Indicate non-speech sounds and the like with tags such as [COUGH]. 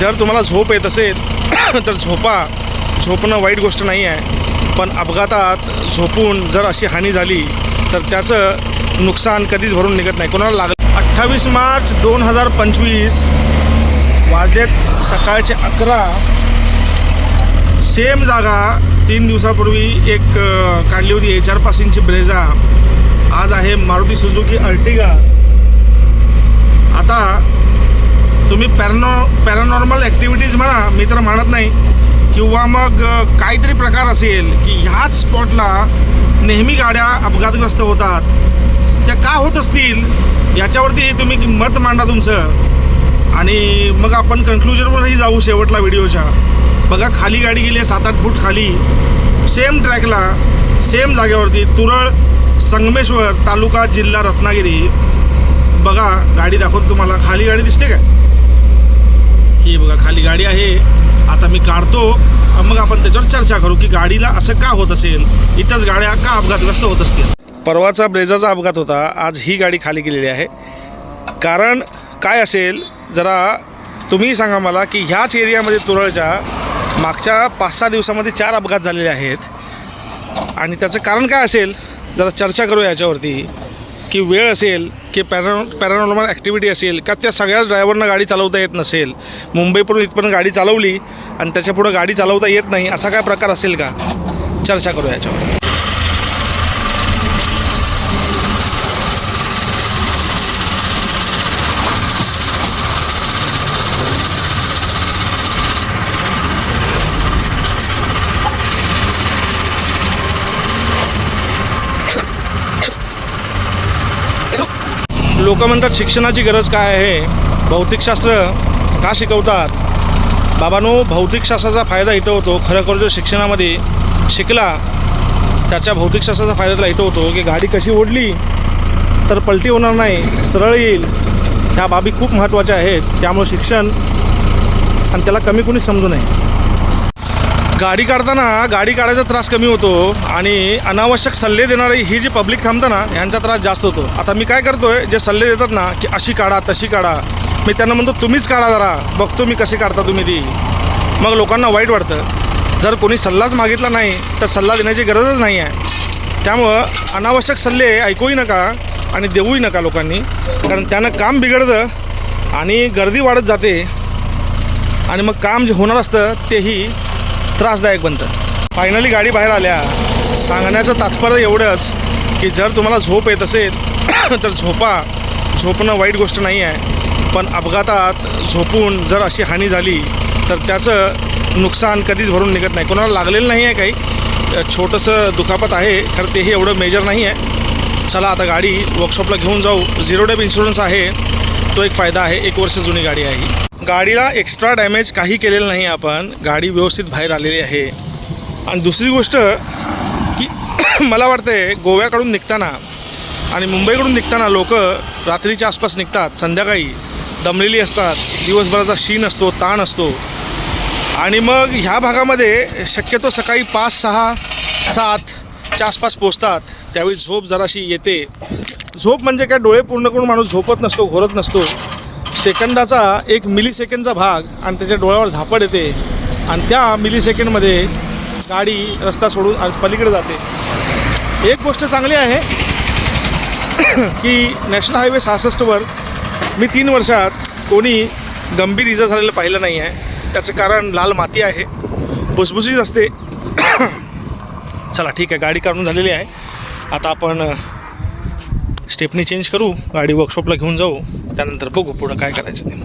जर तुम्हाला झोप येत असेल [COUGHS] तर झोपा. झोपणं वाईट गोष्ट नाही आहे. पण अपघातात झोपून जर अशी हानी झाली तर त्याचं नुकसान कधीच भरून निघत नाही. कोणाला लागलं अठ्ठावीस मार्च दोन हजार पंचवीस वाजलेत सकाळचे अकरा. सेम जागा तीन दिवसापूर्वी एक काढली होती एच आर पासिंगची ब्रेझा. आज आहे मारुती सुझुकी अर्टिगा आता तुम्ही पॅरनो पॅरानॉर्मल ॲक्टिव्हिटीज म्हणा मी तर म्हणत नाही. किंवा मग काहीतरी प्रकार असेल की ह्याच स्पॉटला नेहमी गाड्या अपघातग्रस्त होतात. त्या का होत असतील? याच्यावरती तुम्ही मत मांडा तुमचं. आणि मग आपण कन्क्लुजनवरही जाऊ शेवटला व्हिडिओच्या. बघा खाली गाडी गेली आहे सात आठ फूट खाली. सेम ट्रॅकला सेम जागेवरती तुरळ संगमेश्वर तालुका जिल्हा रत्नागिरी. बघा गाडी दाखवतो तुम्हाला. खाली गाडी दिसते काय? ही बघा खाली गाडी आहे. आता मी काढतो. मग आपण त्याच्यावर चर्चा करू की गाडीला असं का होत असेल? इथंच गाड्या का अपघातग्रस्त होत असतील? परवाचा ब्रेजाचा अपघात होता. आज ही गाडी खाली गेलेली आहे. कारण काय असेल? जरा तुम्ही सांगा मला की ह्याच एरियामध्ये तुरळच्या मागच्या पाच सहा दिवसामध्ये चार अपघात झालेले आहेत. आणि त्याचं कारण काय असेल? जरा चर्चा करू याच्यावरती. की वेळ असेल की पॅरा पॅरानॉर्मल ॲक्टिव्हिटी असेल का त्या सगळ्याच ड्रायव्हरना गाडी चालवता येत नसेल मुंबईपर्यंत इथपर्यंत गाडी चालवली आणि त्याच्यापुढं गाडी चालवता येत नाही असा काय प्रकार असेल का? चर्चा करू याच्यावर. लोक म्हणतात शिक्षणाची गरज काय आहे? भौतिकशास्त्र का शिकवतात? बाबांनो भौतिकशास्त्राचा फायदा इथं होतो. खरं खरं जो शिक्षणामध्ये शिकला त्याच्या भौतिकशास्त्राचा फायदा त्याला इथं होतो की गाडी कशी ओढली तर पलटी होणार नाही सरळ येईल. ह्या बाबी खूप महत्त्वाच्या आहेत. त्यामुळे शिक्षण आणि त्याला कमी कुणी समजू नये. गाडी काढताना गाडी काढायचा त्रास कमी होतो आणि अनावश्यक सल्ले देणारी ही जी पब्लिक थांबतं ना यांचा त्रास जास्त होतो. आता मी काय करतोय जे सल्ले देतात ना की अशी काढा तशी काढा. मी त्यांना म्हणतो तुम्हीच काढा जरा. बघतो मी कसे काढता तुम्ही ती. मग लोकांना वाईट वाटतं. जर कोणी सल्लाच मागितला नाही तर सल्ला देण्याची गरजच नाही आहे. त्यामुळं अनावश्यक सल्ले ऐकूही नका आणि देऊही नका लोकांनी. कारण त्यानं काम बिघडतं आणि गर्दी वाढत जाते. आणि मग काम जे होणार असतं तेही त्रासदायक बनतं. फायनली गाडी बाहेर आल्या. सांगण्याचं तात्पर्य एवढंच की जर तुम्हाला झोप येत असेल [COUGHS] तर झोपा. झोपणं वाईट गोष्ट नाही आहे. पण अपघातात झोपून जर अशी हानी झाली तर त्याचं नुकसान कधीच भरून निघत नाही. कोणाला लागलेलं नाही आहे काही. छोटंसं दुखापत आहे खरं तेही एवढं मेजर नाही आहे. चला आता गाडी वर्कशॉपला घेऊन जाऊ. झिरो डेप इन्शुरन्स आहे. तो एक फायदा आहे. एक वर्ष जुनी गाडी आहे गाडीला एक्स्ट्रा डॅमेज काही केलेलं नाही आपण. गाडी व्यवस्थित बाहेर आलेली आहे. आणि दुसरी गोष्ट की [CLEARS THROAT] मला वाटते गोव्याकडून निघताना आणि मुंबईकडून निघताना लोक रात्रीच्या आसपास निघतात. संध्याकाळी दमलेली असतात. दिवसभराचा शीन असतो ताण असतो. आणि मग ह्या भागामध्ये शक्यतो सकाळी पाच सहा सातच्या आसपास पोचतात त्यावेळी झोप जराशी येते. झोप म्हणजे काय? डोळे पूर्ण करून माणूस झोपत नसतो घोरत नसतो. सेकंदाचा एक मिली सेकंडचा भाग आणि त्याच्या डोळ्यावर झापड येते. आणि त्या मिली सेकंडमध्ये गाडी रस्ता सोडून पलीकडे जाते. एक गोष्ट चांगली आहे [COUGHS] की नॅशनल हायवे सहासष्टवर मी तीन वर्षात कोणी गंभीर इजा झालेलं पाहिलं नाही आहे. त्याचं कारण लाल माती आहे. भुसभुशीत असते. [COUGHS] चला ठीक आहे. गाडी काढून झालेली आहे. आता आपण स्टेपनी चेंज करू गाडी वर्कशॉपला घेऊन जाऊ त्यानंतर बघू पुढं काय करायचं ते.